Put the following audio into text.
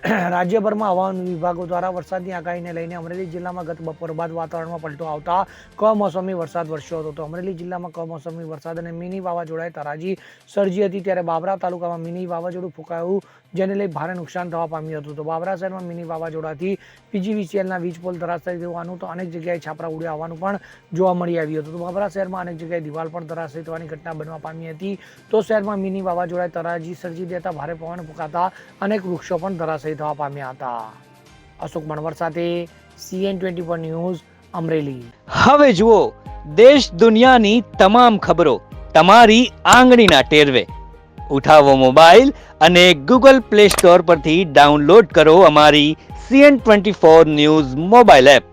રાજ્યભરમાં હવામાન વિભાગો દ્વારા વરસાદની આગાહીને લઈને અમરેલી જિલ્લામાં ગત બપોર બાદ વાતાવરણમાં પલટો આવતા કમોસમી વરસાદ વરસ્યો હતો. તો અમરેલી જિલ્લામાં કમોસમી વરસાદ અને મિની વાવાઝોડાએ તરાજી સર્જી હતી ત્યારે બાબરા તાલુકામાં મિની વાવાઝોડું ફૂંકાયું, જેને લઈ ભારે નુકસાન થવા પામ્યું હતું. તો બાબરા શહેરમાં મિની વાવાઝોડાથી પીજીવીસીએલના વીજ પોલ ધરાશાયી થવાનું તો અનેક જગ્યાએ છાપરા ઉડ્યા હોવાનું પણ જોવા મળી આવ્યું હતું. તો બાબરા શહેરમાં અનેક જગ્યાએ દિવાલ પણ ધરાશાયી થવાની ઘટના બનવા પામી હતી. તો શહેરમાં મિની વાવાઝોડાએ તરાજી સર્જી દેતા ભારે પવન ફૂંકાતા અનેક વૃક્ષો પણ થવા પામ્યા હતા. અશોક મણવર સાથે CN twenty one news, Amreli. હવે જુઓ, દેશ દુનિયાની તમામ ખબરો તમારી આંગળીના ટેરવે. ઉઠાવો મોબાઈલ અને ગૂગલ પ્લે સ્ટોર પરથી ડાઉનલોડ કરો અમારી CN twenty four news mobile app.